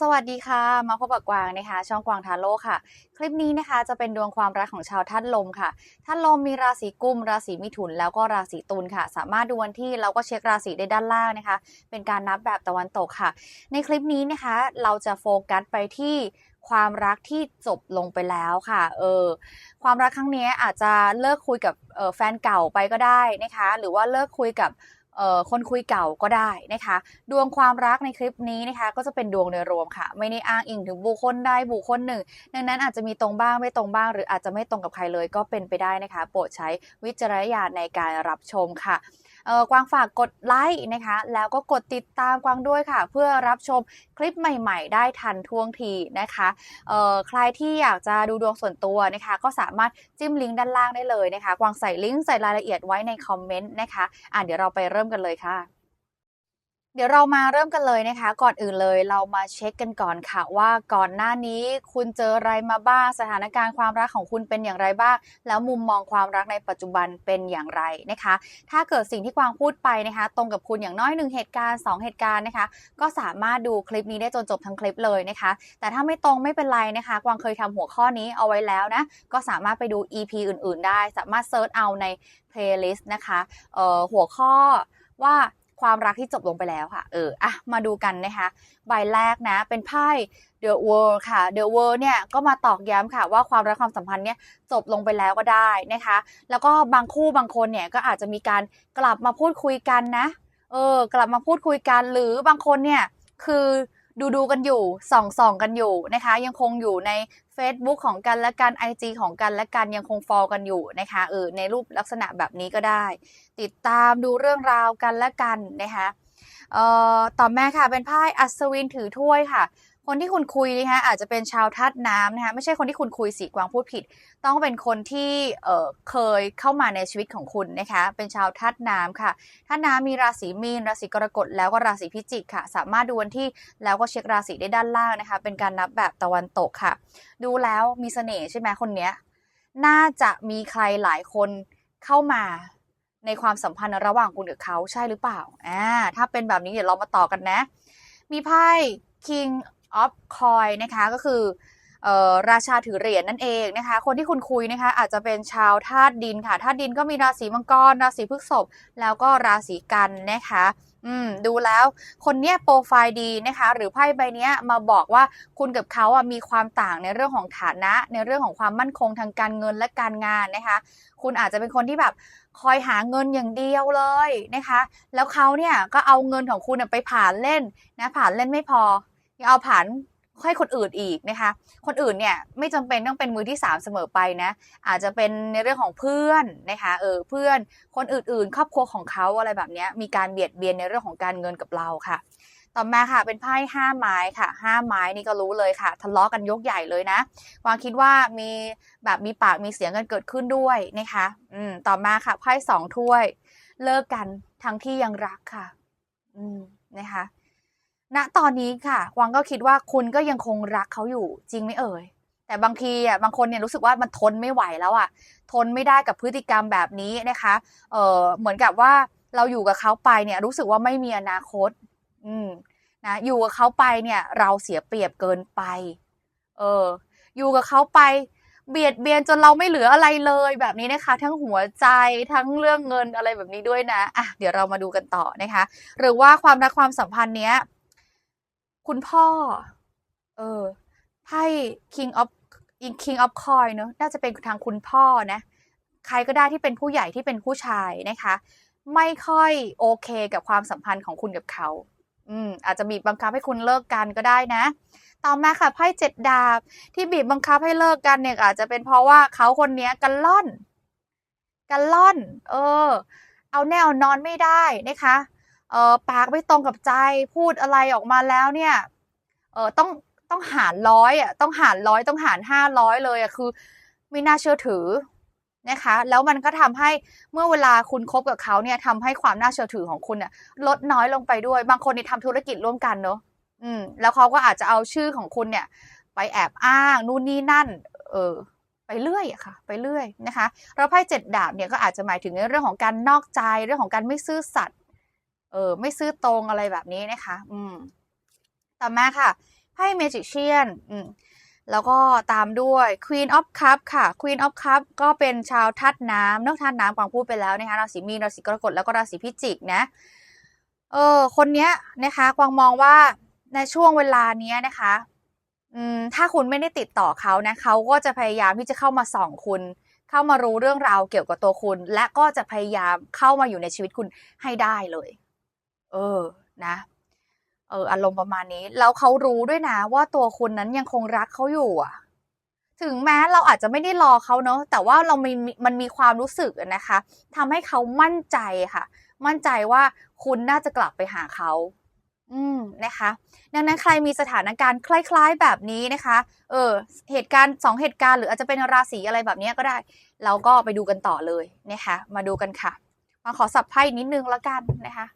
สวัสดีค่ะ มาพบกับกวางนะคะ ช่องกวางทาโร่ค่ะ คลิปนี้นะคะจะเป็นดวงความรักของชาวท่านลมค่ะท่านลมมีราศีกุม ราศีมิถุน แล้วก็ราศีตุลค่ะ สามารถดูวันที่แล้วก็เช็คราศีได้ด้านล่างนะคะ เป็นการนับแบบตะวันตกค่ะ ในคลิปนี้นะคะ เราจะโฟกัสไปที่ความรักที่จบลงไปแล้วค่ะ เออ ความรักครั้งนี้อาจจะเลิกคุยกับออแฟนเก่าไปก็ได้นะคะ หรือว่าเลิกคุยกับ คนคุยเก่าก็ได้นะคะ ดวงความรักในคลิปนี้นะคะ ก็จะเป็นดวงโดยรวมค่ะ ไม่ได้อ้างอิงถึงบุคคลใดบุคคลหนึ่ง ดังนั้นอาจจะมีตรงบ้างไม่ตรงบ้าง หรืออาจจะไม่ตรงกับใครเลยก็เป็นไปได้นะคะ โปรดใช้วิจารณญาณในการรับชมค่ะ กวางฝากกดไลค์นะคะ แล้วก็กดติดตามกวางด้วยค่ะ เพื่อรับชมคลิปใหม่ๆ ได้ทันท่วงทีนะคะใครที่อยากจะดูดวงส่วนตัวนะคะ ก็สามารถจิ้มลิงก์ด้านล่างได้เลยนะคะ กวางใส่ลิงก์ใส่รายละเอียดไว้ในคอมเมนต์นะคะอะเดี๋ยวเราไปเริ่มกันเลยค่ะ เดี๋ยวเรามาเริ่มกันเลยนะคะ ก่อนอื่นเลยเรามาเช็คกันก่อนค่ะ ว่าก่อนหน้านี้คุณเจออะไรมาบ้างสถานการณ์ความรักของคุณเป็นอย่างไรบ้าง แล้วมุมมองความรักในปัจจุบันเป็นอย่างไรนะคะ ถ้าเกิดสิ่งที่กวางพูดไปนะคะ ตรงกับคุณอย่างน้อยหนึ่งเหตุการณ์สองเหตุการณ์นะคะ ก็สามารถดูคลิปนี้ได้จนจบทั้งคลิปเลยนะคะ แต่ถ้าไม่ตรงไม่เป็นไรนะคะ กวางเคยทำหัวข้อนี้เอาไว้แล้วนะก็สามารถไปดู EP อื่น ๆ ได้ สามารถเซิร์ชเอาใน playlist นะคะหัวข้อว่า ความรักที่จบลงไปแล้วค่ะ เอออะมาดูกันนะคะ ใบแรกนะ เป็นไพ่ The World ค่ะ The World เนี่ยก็มาตอกย้ำค่ะว่าความรักความสัมพันธ์เนี่ยจบลงไปแล้วก็ได้นะคะ แล้วก็บางคู่บางคนเนี่ยก็อาจจะมีการกลับมาพูดคุยกันนะ เออ กลับมาพูดคุยกันหรือบางคนเนี่ยคือ ดูดูกันอยู่ส่องส่องกันอยู่นะคะ ยังคงอยู่ใน Facebook ของกันและกัน IG ของกันและกันยังคงฟอลกันอยู่นะคะเออในรูปลักษณะแบบนี้ก็ได้ ติดตามดูเรื่องราวกันและกันนะคะเอ่อต่อมาค่ะเป็นไพ่อัศวินถือถ้วยค่ะ คนที่คุณคุยนะคะอาจจะเป็นชาวธาตุน้ำนะคะไม่ใช่คนที่คุณคุยสีกวางพูดผิด ต้องเป็นคนที่เเคยเข้ามาในชีวิตของคุณนะคะเป็นชาวธาตุน้ำค่ะธาตุน้ำมีราศีมีน ราศีกรกฎแล้วก็ราศีพิจิกค่ะ สามารถดูวันที่แล้วก็เช็คราศีได้ด้านล่างนะคะ เป็นการนับแบบตะวันตกค่ะ ดูแล้วมีเสน่ห์ใช่ไหมคนเนี้ยน่าจะมีใครหลายคนเข้ามาในความสัมพันธ์ระหว่างคุณกับเขาใช่หรือเปล่าอ่าถ้าเป็นแบบนี้เดี๋ยวเรามาต่อกันนะ มีไพ่ King of Coin นะคะก็คือออราชาถือเหรียญนั่นเองนะคะ คนที่คุณคุยนะคะอาจจะเป็นชาวธาตุดินค่ะธาตุดินก็มีราศีมังกร ราศีพฤษภแล้วก็ราศีกันนะคะอืมดูแล้วคนเนี้ยโปรไฟล์ดีนะคะ หรือไพ่ใบเนี้ยมาบอกว่าคุณกับเขาอะมีความต่างในเรื่องของฐานะ ในเรื่องของความมั่นคงทางการเงินและการงานนะคะ คุณอาจจะเป็นคนที่แบบคอยหาเงินอย่างเดียวเลยนะคะ แล้วเขาเนี่ยก็เอาเงินของคุณเนี่ยไปผ่านเล่นนะผ่านเล่นไม่พอ ยังเอาผ่านให้คนอื่นอีกนะคะ คนอื่นเนี่ยไม่จำเป็นต้องเป็นมือที่สามเสมอไปนะ อาจจะเป็นในเรื่องของเพื่อนนะคะเออเพื่อนคนอื่นๆ ครอบครัวของเขาอะไรแบบนี้มีการเบียดเบียนในเรื่องของการเงินกับเราค่ะ ต่อมาค่ะเป็นไพ่ห้าไม้ค่ะห้าไม้นี่ก็รู้เลยค่ะ ทะเลาะกันยกใหญ่เลยนะวางคิดว่ามีแบบมีปากมีเสียงกันเกิดขึ้นด้วยนะคะอืมต่อมาค่ะไพ่สองถ้วย เลิกกันทั้งที่ยังรักค่ะ อืมนะคะ ณตอนนี้ค่ะกวางก็คิดว่าคุณก็ยังคงรักเขาอยู่จริงไหมเอ่ย แต่บางทีอะบางคนเนี่ยรู้สึกว่ามันทนไม่ไหวแล้วอะทนไม่ได้กับพฤติกรรมแบบนี้นะคะเออเหมือนกับว่าเราอยู่กับเขาไปเนี่ยรู้สึกว่าไม่มีอนาคต อืมนะอยู่กับเขาไปเนี่ยเราเสียเปรียบเกินไป เออ อยู่กับเขาไปเบียดเบียนจนเราไม่เหลืออะไรเลยแบบนี้นะคะ ทั้งหัวใจทั้งเรื่องเงินอะไรแบบนี้ด้วยนะอะเดี๋ยวเรามาดูกันต่อนะคะ หรือว่าความรักความสัมพันธ์เนี้ย คุณพ่อ เออไพ่ King of King of Coin เนอะน่าจะเป็นทางคุณพ่อนะ ใครก็ได้ที่เป็นผู้ใหญ่ที่เป็นผู้ชายนะคะ ไม่ค่อยโอเคกับความสัมพันธ์ของคุณกับเขา อืม อาจจะบีบบังคับให้คุณเลิกกันก็ได้นะ ต่อมาค่ะไพ่เจ็ดดาบที่บีบบังคับให้เลิกกันเนี่ยอาจจะเป็นเพราะว่าเขาคนเนี้ยกันล่อน กันล่อน เออ เอาแนวนอนไม่ได้นะคะ เออปากไม่ตรงกับใจพูดอะไรออกมาแล้วเนี่ยเออต้องต้องหารร้อยอะต้องหารร้อยต้องหารห้าร้อยเลยอะคือไม่น่าเชื่อถือนะคะ แล้วมันก็ทำให้เมื่อเวลาคุณคบกับเขาเนี่ยทำให้ความน่าเชื่อถือของคุณเนี่ยลดน้อยลงไปด้วย บางคนนี่ทำธุรกิจร่วมกันเนอะอืม แล้วเขาก็อาจจะเอาชื่อของคุณเนี่ย ไปแอบอ้างนู่นนี่นั่น เออ ไปเรื่อยอะค่ะ ไปเรื่อยนะคะแล้วไพ่เจ็ดดาบเนี่ยก็อาจจะหมายถึงในเรื่องของการนอกใจเรื่องของการไม่ซื่อสัตย์ เออไม่ซื่อตรงอะไรแบบนี้นะคะ อืมต่อมาค่ะไพ่ Magician อืมแล้วก็ตามด้วย Queen of Cup ค่ะ Queen of Cup ก็เป็นชาวธาตุน้ำเนอะธาตุน้ำกวางพูดไปแล้วนะคะ ราศีมีน ราศีกรกฎ แล้วก็ราศีพิจิกนะ เออ คนเนี้ยนะคะ กวางมองว่าในช่วงเวลาเนี้ยนะคะ อืม ถ้าคุณไม่ได้ติดต่อเขานะเขาก็จะพยายามที่จะเข้ามาส่องคุณ เข้ามารู้เรื่องราวเกี่ยวกับตัวคุณ และก็จะพยายามเข้ามาอยู่ในชีวิตคุณให้ได้เลย เออ นะ เอออารมณ์ประมาณนี้ แล้วเขารู้ด้วยนะ ว่าตัวคุณนั้นยังคงรักเขาอยู่อะ ถึงแม้เราอาจจะไม่ได้รอเขาเนาะ แต่ว่าเรามีมันมีความรู้สึกนะคะทำให้เขามั่นใจค่ะ มั่นใจว่าคุณน่าจะกลับไปหาเขาอืมนะคะ ดังนั้นใครมีสถานการณ์คล้าย ๆ แบบนี้นะคะ เออ เหตุการณ์สองเหตุการณ์หรืออาจจะเป็นราศีอะไรแบบนี้ก็ได้ เราก็ไปดูกันต่อเลยนะคะ มาดูกันค่ะ มาขอสับไพ่นิดนึงแล้วกันนะคะ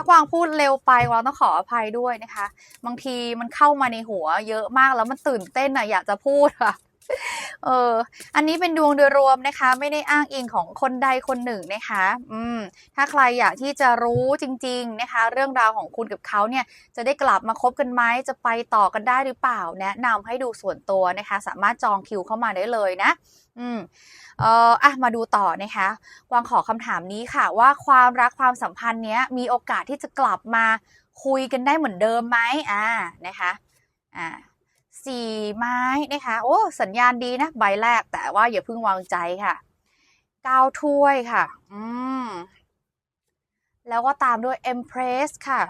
ถ้ากวางพูดเร็วไปกวางต้องขออภัยด้วยนะคะ บางทีมันเข้ามาในหัว เยอะมากแล้วมันตื่นเต้นอะอยากจะพูดอะเออ อันนี้เป็นดวงโดยรวมนะคะ ไม่ได้อ้างอิงของคนใดคนหนึ่งนะคะ อืม ถ้าใครอยากที่จะรู้จริง ๆนะคะ เรื่องราวของคุณกับเขาเนี่ย จะได้กลับมาคบกันไหมจะไปต่อกันได้หรือเปล่า แนะนำให้ดูส่วนตัวนะคะ สามารถจองคิวเข้ามาได้เลยนะ อืมเอ่ออะมาดูต่อนะคะวางขอคำถามนี้ค่ะ ว่าความรักความสัมพันธ์เนี้ยมีโอกาสที่จะกลับมาคุยกันได้เหมือนเดิมไหมอ่านะคะอ่าสี่ไม้นะคะโอ้สัญญาณดีนะใบแรก แต่ว่าอย่าเพิ่งวางใจค่ะเก้าถ้วยค่ะ อืมแล้วก็ตามด้วย Empress ค่ะ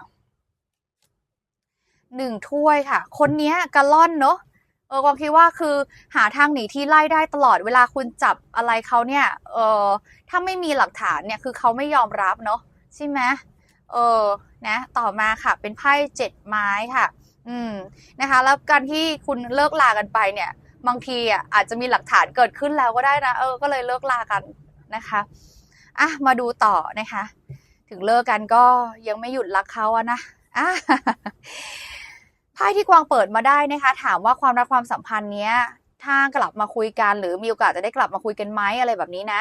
หนึ่งถ้วยค่ะ คนเนี้ยกะล่อนเนาะ เออความคิดว่าคือหาทางหนีที่ไล่ได้ตลอดเวลาคุณจับอะไรเขาเนี่ย เออถ้าไม่มีหลักฐานเนี่ยคือเขาไม่ยอมรับเนาะใช่ไหมเออนะ ต่อมาค่ะ เป็นไพ่เจ็ดไม้ค่ะ อืมนะคะ แล้วการที่คุณเลิกลากันไปเนี่ย บางทีอะอาจจะมีหลักฐานเกิดขึ้นแล้วก็ได้นะเออก็เลยเลิกลากันนะคะอะมาดูต่อนะคะ ถึงเลิกกันก็ยังไม่หยุดรักเขาอะนะอะ ไพ่ที่กวางเปิดมาได้นะคะ ถามว่าความรักความสัมพันธ์เนี้ย ถ้ากลับมาคุยกัน หรือมีโอกาสจะได้กลับมาคุยกันไหมอะไรแบบนี้นะ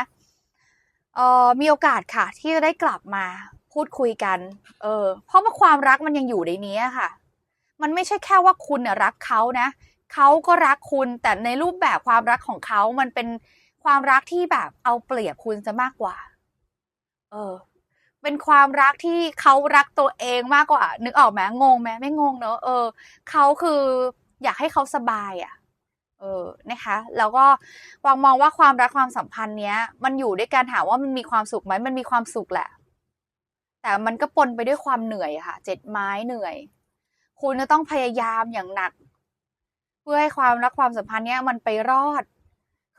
เออมีโอกาสค่ะ ที่จะได้กลับมาพูดคุยกัน เออ เพราะว่าความรักมันยังอยู่ในนี้ค่ะ มันไม่ใช่แค่ว่าคุณเนี่ยรักเขานะเขาก็รักคุณแต่ในรูปแบบความรักของเขา มันเป็นความรักที่แบบเอาเปรียบคุณซะมากกว่า เออ เป็นความรักที่เขารักตัวเองมากกว่า นึกออกไหมงงไหมไม่งงเนอะเออเขาคืออยากให้เขาสบายอะ เออนะคะ แล้วก็วางมองว่าความรักความสัมพันธ์เนี้ย มันอยู่ด้วยการถามว่ามันมีความสุขไหมมันมีความสุขแหละ แต่มันก็ปนไปด้วยความเหนื่อยค่ะ เจ็ดไม้เหนื่อย คุณจะต้องพยายามอย่างหนัก เพื่อให้ความรักความสัมพันธ์เนี้ยมันไปรอด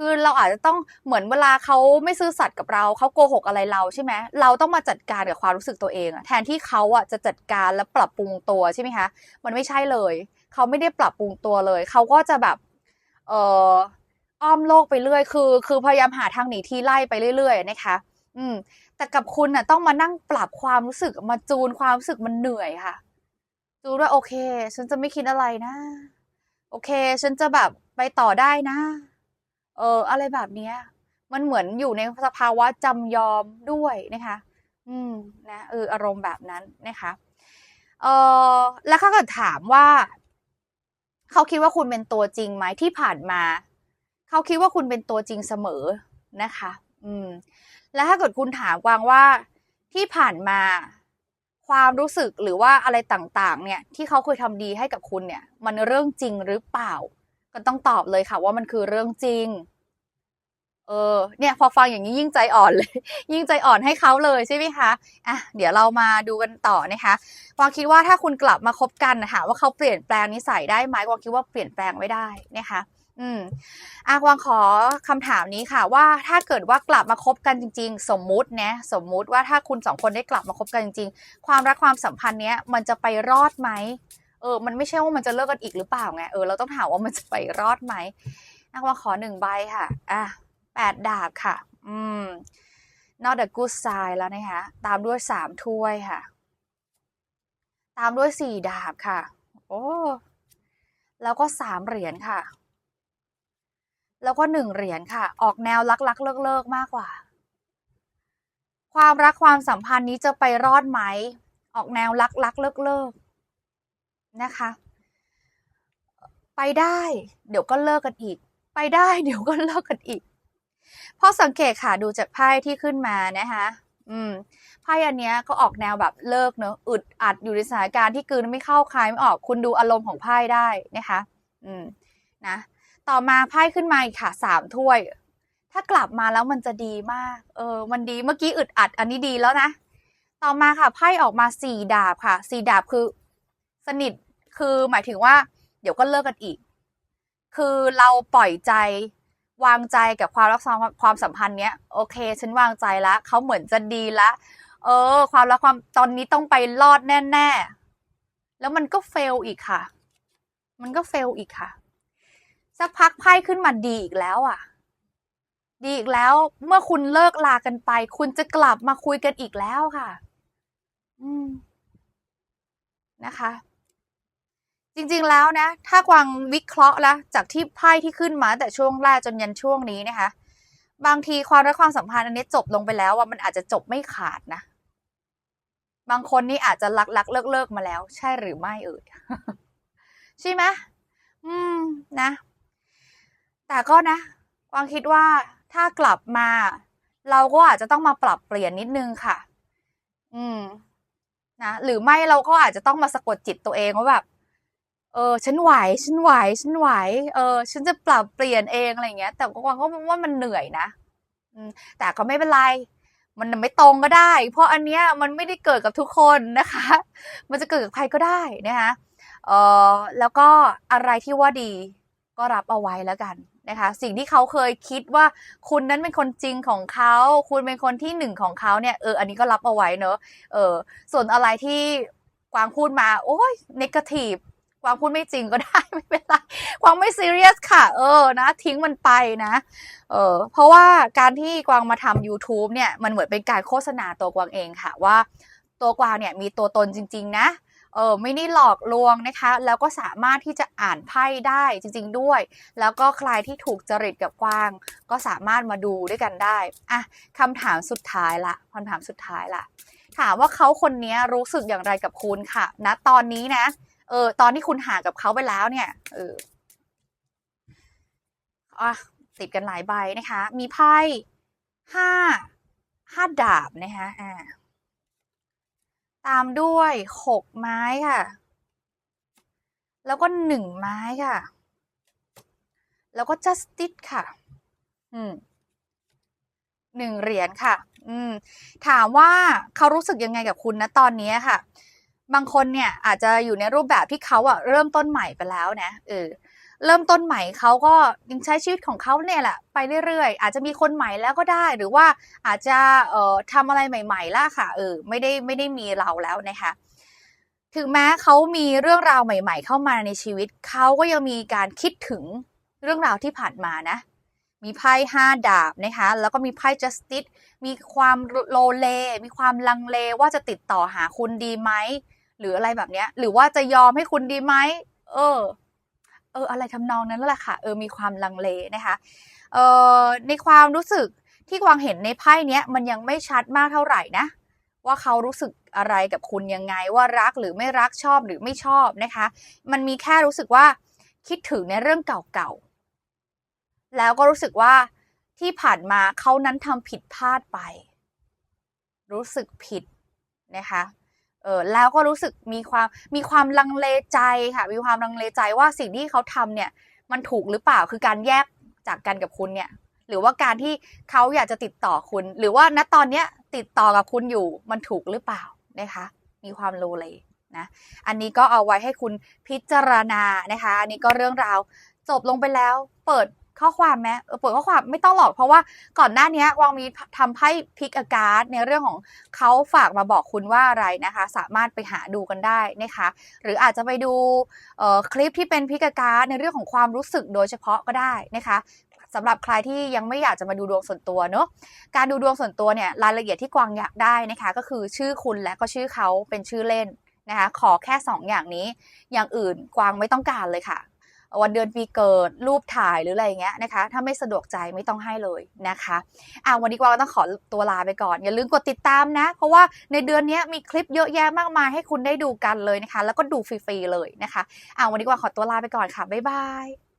คือเราอาจจะต้องเหมือนเวลาเขาไม่ซื่อสัตย์กับเราเขาโกหกอะไรเราใช่ไหมเราต้องมาจัดการกับความรู้สึกตัวเองอะแทนที่เขาอะจะจัดการและปรับปรุงตัวใช่ไหมคะมันไม่ใช่เลยเขาไม่ได้ปรับปรุงตัวเลยเขาก็จะแบบเอ่ออ้อมโลกไปเรื่อยคือ คือพยายามหาทางหนีที่ไล่ไปเรื่อย ๆ นะคะ อืม แต่กับคุณน่ะต้องมานั่งปรับความรู้สึกมาจูนความรู้สึกมันเหนื่อยค่ะ จูนว่าโอเค ฉันจะไม่คิดอะไรนะ โอเค ฉันจะแบบไปต่อได้นะ เอออะไรแบบเนี้ย มันเหมือนอยู่ในสภาวะจำยอมด้วยนะคะ อืมนะเอออารมณ์แบบนั้นนะคะเออแล้วเขาก็ถามว่า เขาคิดว่าคุณเป็นตัวจริงไหมที่ผ่านมา เขาคิดว่าคุณเป็นตัวจริงเสมอนะคะ อืม แล้วถ้าเกิดคุณถามกวางว่าที่ผ่านมาความรู้สึกหรือว่าอะไรต่างๆ เนี่ย ที่เขาเคยทำดีให้กับคุณเนี่ย มันเรื่องจริงหรือเปล่า ก็ต้องตอบเลยค่ะว่ามันคือเรื่องจริง เออเนี่ยพอฟังอย่างนี้ยิ่งใจอ่อนเลย ยิ่งใจอ่อนให้เขาเลยใช่ไหมคะอะเดี๋ยวเรามาดูกันต่อนะคะวางคิดว่าถ้าคุณกลับมาคบกันนะคะว่าเขาเปลี่ยนแปลงนิสัยได้ไหมวางคิดว่าเปลี่ยนแปลงไม่ได้นะคะอืมอากวางขอคำถามนี้ค่ะ ว่าถ้าเกิดว่ากลับมาคบกันจริง ๆ สมมุตินะสมมุติว่าถ้าคุณสองคนได้กลับมาคบกันจริง ๆ ความรักความสัมพันธ์เนี้ยมันจะไปรอดไหมเออ มันไม่ใช่ว่ามันจะเลิกกันอีกหรือเปล่าไงเออเราต้องถามว่ามันจะไปรอดไหมอากวางขอหนึ่งใบค่ะอะ แปดดาบค่ะ อืม not a good sign แล้วนะคะ ตามด้วยสามถ้วยค่ะ ตามด้วยสี่ดาบค่ะ โอ้ แล้วก็สามเหรียญค่ะ แล้วก็หนึ่งเหรียญค่ะ ออกแนวรักๆ เลิกๆ มากกว่า ความรักความสัมพันธ์นี้จะไปรอดไหม ออกแนวรักๆ เลิกนะคะ ไปได้ เดี๋ยวก็เลิกกันอีก ไปได้ เดี๋ยวก็เลิกกันอีก พราะสังเกตค่ะดูจากไพ่ที่ขึ้นมานะคะอืมไพ่อันเนี้ยก็ออกแนวแบบเลิกเนอะอึดอัดอยู่ในสถานการณ์ที่กืนไม่เข้าคายไม่ออกคุณดูอารมณ์ของไพ่ได้นะคะ อืมนะต่อมาไพ่ขึ้นมาอีกค่ะสามถ้วย ถ้ากลับมาแล้วมันจะดีมาก เออ มันดีเมื่อกี้อึดอัด อันนี้ดีแล้วนะ ต่อมาค่ะไพ่ออกมาสี่ดาบค่ะสี่ดาบคือ สนิทคือหมายถึงว่า เดี๋ยวก็เลิกกันอีก คือเราปล่อยใจ วางใจกับความรักความความสัมพันธ์เนี้ยโอเค ฉันวางใจแล้วเขาเหมือนจะดีละเออ ความรักความตอนนี้ต้องไปรอดแน่ๆ แล้วมันก็เฟลอีกค่ะ มันก็เฟลอีกค่ะ สักพักไพ่ขึ้นมาดีอีกแล้วอะ ดีอีกแล้วเมื่อคุณเลิกลากันไป คุณจะกลับมาคุยกันอีกแล้วค่ะ อืมนะคะ จริงๆแล้วนะ ถ้ากวางวิเคราะห์แล้วจากที่ไพ่ที่ขึ้นมาแต่ช่วงแรกจนยันช่วงนี้นะคะ บางทีความรักความสัมพันธ์อันนี้จบลงไปแล้วว่ามันอาจจะจบไม่ขาดนะ บางคนนี่อาจจะรักรักเลิกเลิกมาแล้ว ใช่หรือไม่เอ่ยใช่ไหมอืมนะ แต่ก็นะกวางคิดว่าถ้ากลับมา เราก็อาจจะต้องมาปรับเปลี่ยนนิดนึงค่ะ อืมนะหรือไม่เราก็อาจจะต้องมาสะกดจิตตัวเองว่าแบบ เออฉันไหวฉันไหวฉันไหว เออ ฉันจะปรับเปลี่ยนเองอะไรเงี้ย แต่กวางก็ว่ามันเหนื่อยนะอืมแต่ก็ไม่เป็นไร มันไม่ตรงก็ได้ เพราะอันเนี้ยมันไม่ได้เกิดกับทุกคนนะคะ มันจะเกิดกับใครก็ได้นะคะเออแล้วก็อะไรที่ว่าดีก็รับเอาไว้แล้วกันนะคะ สิ่งที่เขาเคยคิดว่าคุณนั้นเป็นคนจริงของเขา คุณเป็นคนที่หนึ่งของเขาเนี่ยเอออันนี้ก็รับเอาไว้เนอะเออส่วนอะไรที่กวางพูดมา โอ้ยนกาทีฟ กวางพูดไม่จริงก็ได้ไม่เป็นไรกวางไม่ซีเรียสค่ะ เออนะ ทิ้งมันไปนะ เออเพราะว่าการที่กวางมาทำ YouTube เนี่ยมันเหมือนเป็นการโฆษณาตัวกวางเองค่ะว่า ตัวกวางเนี่ยมีตัวตนจริง ๆ นะเออไม่ได้หลอกลวงนะคะ แล้วก็สามารถที่จะอ่านไพ่ได้จริง ๆ ด้วย แล้วก็ใครที่ถูกจริตกับกวาง ก็สามารถมาดูด้วยกันได้อะคำถามสุดท้ายละคำถามสุดท้ายละถามว่าเขาคนนี้รู้สึกอย่างไรกับคุณค่ะณนะตอนนี้นะ เออ ตอนที่คุณห่างกับเขาไปแล้วเนี่ย เอออะติดกันหลายใบนะคะ มีไพ่ห้าห้าดาบนะคะอ่าตามด้วยหกไม้ค่ะ แล้วก็หนึ่งไม้ค่ะ แล้วก็ justice ค่ะ อืมหนึ่งเหรียญค่ะ อืม ถามว่าเขารู้สึกยังไงกับคุณนะตอนนี้ค่ะ บางคนเนี่ยอาจจะอยู่ในรูปแบบที่เขาอะเริ่มต้นใหม่ไปแล้วนะเออเริ่มต้นใหม่เขาก็ยังใช้ชีวิตของเขาเนี่ยแหละไปเรื่อยๆ อาจจะมีคนใหม่แล้วก็ได้ หรือว่าอาจจะเอ่อทำอะไรใหม่ๆล่ะค่ะเออไม่ได้ไม่ได้มีเราแล้วนะคะถึงแม้เขามีเรื่องราวใหม่ ๆ เข้ามาในชีวิตเขาก็ยังมีการคิดถึงเรื่องราวที่ผ่านมานะ มีไพ่ห้าดาบนะคะแล้วก็มีไพ่ justice มีความโลเล มีความลังเลว่าจะติดต่อหาคุณดีไหม หรืออะไรแบบเนี้ย หรือว่าจะยอมให้คุณดีไหมเออ เออ อะไรทำนองนั้นแหละค่ะ เออมีความลังเลนะคะเออในความรู้สึกที่กวางเห็นในไพ่เนี้ยมันยังไม่ชัดมากเท่าไหร่นะว่าเขารู้สึกอะไรกับคุณยังไง ว่ารักหรือไม่รักชอบหรือไม่ชอบนะคะ มันมีแค่รู้สึกว่าคิดถึงในเรื่องเก่าๆ แล้วก็รู้สึกว่าที่ผ่านมาเขานั้นทำผิดพลาดไป รู้สึกผิดนะคะ เออแล้วก็รู้สึกมีความมีความลังเลใจค่ะ มีความลังเลใจว่าสิ่งที่เขาทำเนี่ยมันถูกหรือเปล่าคือการแยกจากกันกับคุณเนี่ย หรือว่าการที่เขาอยากจะติดต่อคุณ หรือว่าณตอนเนี้ยติดต่อกับคุณอยู่มันถูกหรือเปล่านะคะ มีความโลเลนะอันนี้ก็เอาไว้ให้คุณพิจารณานะคะ อันนี้ก็เรื่องราวจบลงไปแล้ว เปิด ข้อความไหมเออเปิดข้อความไม่ต้องหรอกเพราะว่าก่อนหน้านี้วางมีทำไพ่พิกอาการ์ดในเรื่องของเขาฝากมาบอกคุณว่าอะไรนะคะ สามารถไปหาดูกันได้นะคะ หรืออาจจะไปดูคลิปที่เป็นพิกอาการ์ดในเรื่องของความรู้สึกโดยเฉพาะก็ได้นะคะสำหรับใครที่ยังไม่อยากจะมาดูดวงส่วนตัวเนอะการดูดวงส่วนตัวเนี่ยรายละเอียดที่กวางอยากได้นะคะ ก็คือชื่อคุณและก็ชื่อเขาเป็นชื่อเล่นนะคะ ขอแค่ 2อย่างนี้ อย่างอื่นกวางไม่ต้องการเลยค่ะ วันเดือนปีเกิดรูปถ่ายหรืออะไรเงี้ยนะคะ ถ้าไม่สะดวกใจไม่ต้องให้เลยนะคะอะวันนี้กวางก็ต้องขอตัวลาไปก่อน อย่าลืมกดติดตามนะ เพราะว่าในเดือนนี้มีคลิปเยอะแยะมากมายให้คุณได้ดูกันเลยนะคะ แล้วก็ดูฟรีๆเลยนะคะอะวันนี้กวางขอตัวลาไปก่อนค่ะบ๊ายบาย